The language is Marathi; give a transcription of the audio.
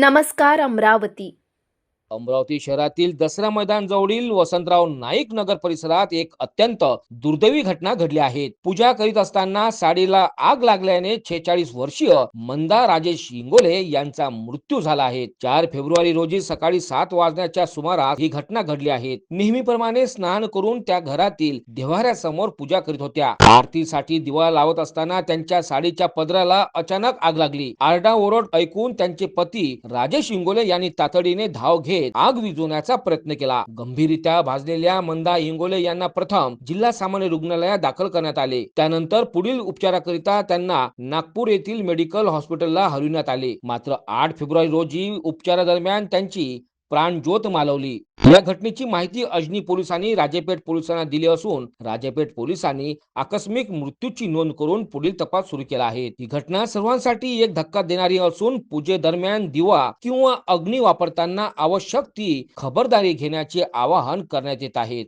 नमस्कार अमरावती. अमरावती शहरातील दसरा मैदान जवळील वसंतराव नाईक नगर परिसरात एक अत्यंत दुर्दैवी घटना घडली आहे. पूजा करीत असताना साडीला आग लागल्याने छेचाळीस वर्षीय मंदा राजेश इंगोले यांचा मृत्यू झाला आहे. चार फेब्रुवारी रोजी सकाळी सात वाजण्याच्या सुमारास ही घटना घडली आहे. नेहमीप्रमाणे स्नान करून त्या घरातील देव्हाऱ्यासमोर पूजा करीत होत्या. आरतीसाठी दिवा लावत असताना त्यांच्या साडीच्या पदराला अचानक आग लागली. आरडा ओरड ऐकून त्यांचे पती राजेश इंगोले यांनी तातडीने धाव घेत आग विझवण्याचा प्रयत्न केला. गंभीररित्या भाजलेल्या मंदा इंगोले यांना प्रथम जिल्हा सामान्य रुग्णालयात दाखल करण्यात आले. त्यानंतर पुढील उपचाराकरिता त्यांना नागपूर येथील मेडिकल हॉस्पिटलला हलविण्यात आले. मात्र आठ फेब्रुवारी रोजी उपचारादरम्यान त्यांची प्राणज्योत मालवली. या घटनेची माहिती अजनी पोलिसांनी राजेपेठ पोलिसांना दिली असून राजेपेठ पोलिसांनी आकस्मिक मृत्यूची नोंद करून पुढील तपास सुरू केला आहे. ही घटना सर्वांसाठी एक धक्का देणारी असून पूजेदरम्यान दिवा किंवा अग्नी वापरताना आवश्यक ती खबरदारी घेण्याचे आवाहन करण्यात येत आहे.